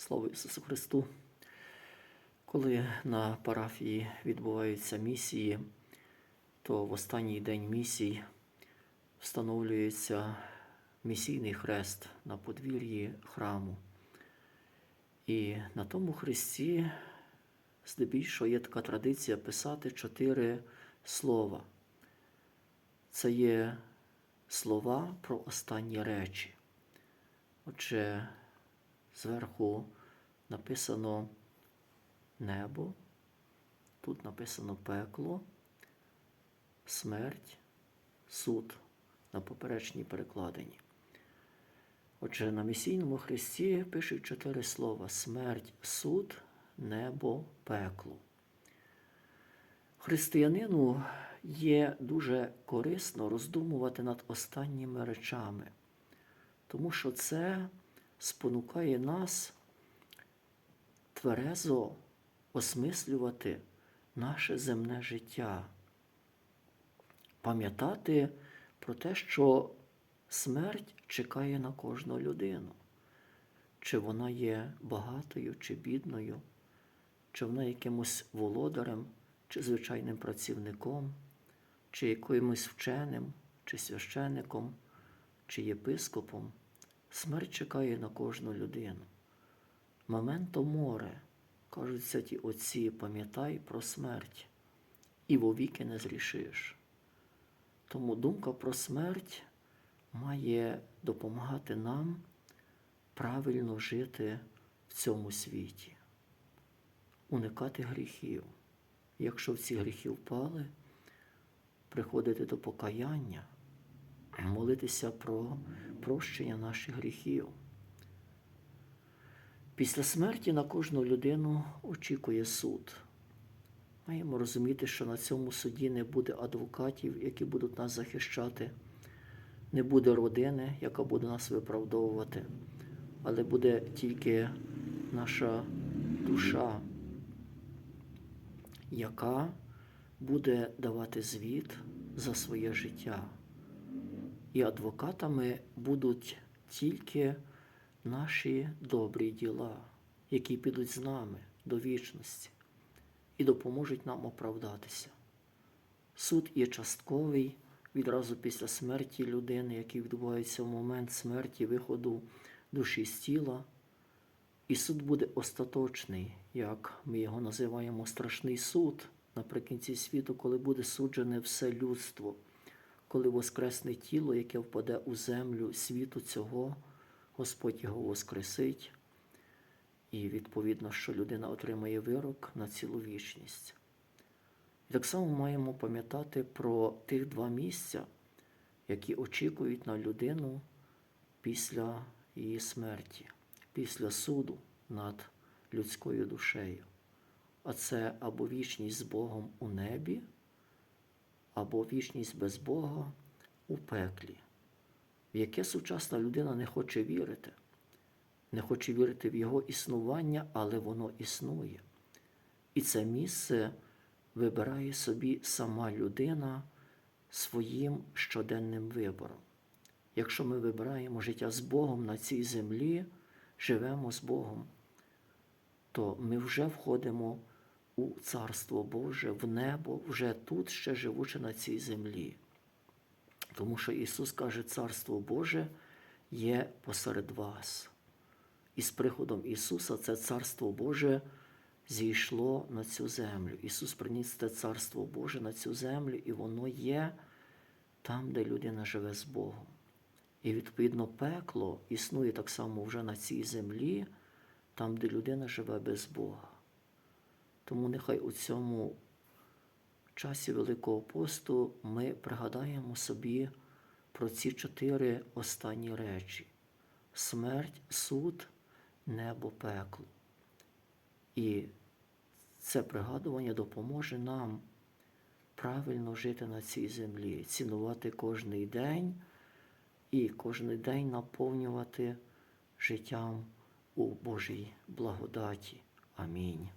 Слава Ісусу Христу! Коли на парафії відбуваються місії, то в останній день місій встановлюється місійний хрест на подвір'ї храму. І на тому хресті здебільшого є така традиція писати чотири слова. Це є слова про останні речі. Отже, зверху написано небо, тут написано пекло, смерть, суд на поперечній перекладині. Отже, на місійному хресті пишуть чотири слова: смерть, суд, небо, пекло. Християнину є дуже корисно роздумувати над останніми речами, тому що це спонукає нас тверезо осмислювати наше земне життя, пам'ятати про те, що смерть чекає на кожну людину, чи вона є багатою, чи бідною, чи вона якимось володарем, чи звичайним працівником, чи якимось вченим, чи священником, чи єпископом. Смерть чекає на кожну людину. Моменто море, кажуть святі отці, пам'ятай про смерть, і вовіки не зрішиш. Тому думка про смерть має допомагати нам правильно жити в цьому світі, уникати гріхів. Якщо в ці гріхи впали, приходити до покаяння, молитися про прощення наших гріхів. Після смерті на кожну людину очікує суд. Маємо розуміти, що на цьому суді не буде адвокатів, які будуть нас захищати, не буде родини, яка буде нас виправдовувати, але буде тільки наша душа, яка буде давати звіт за своє життя. І адвокатами будуть тільки наші добрі діла, які підуть з нами до вічності і допоможуть нам оправдатися. Суд є частковий відразу після смерті людини, який відбувається в момент смерті виходу душі з тіла. І суд буде остаточний, як ми його називаємо страшний суд наприкінці світу, коли буде суджене все людство, коли воскресне тіло, яке впаде у землю світу цього, Господь його воскресить. І відповідно, що людина отримає вирок на цілу вічність. І так само маємо пам'ятати про тих два місця, які очікують на людину після її смерті, після суду над людською душею. А це або вічність з Богом у небі, або вічність без Бога у пеклі, в яке сучасна людина не хоче вірити не хоче вірити в його існування, але воно існує. І це місце вибирає собі сама людина своїм щоденним вибором. Якщо ми вибираємо життя з Богом на цій землі, живемо з Богом, то ми вже входимо у Царство Боже, в небо, вже тут ще живучи на цій землі. Тому що Ісус каже, Царство Боже є посеред вас. І з приходом Ісуса це Царство Боже зійшло на цю землю. Ісус приніс це Царство Боже на цю землю, і воно є там, де людина живе з Богом. І відповідно пекло існує так само вже на цій землі, там, де людина живе без Бога. Тому нехай у цьому часі Великого посту ми пригадаємо собі про ці чотири останні речі: смерть, суд небо, пекло. І це пригадування допоможе нам правильно жити на цій землі, цінувати кожний день і кожен день наповнювати життям у Божій благодаті. Амінь.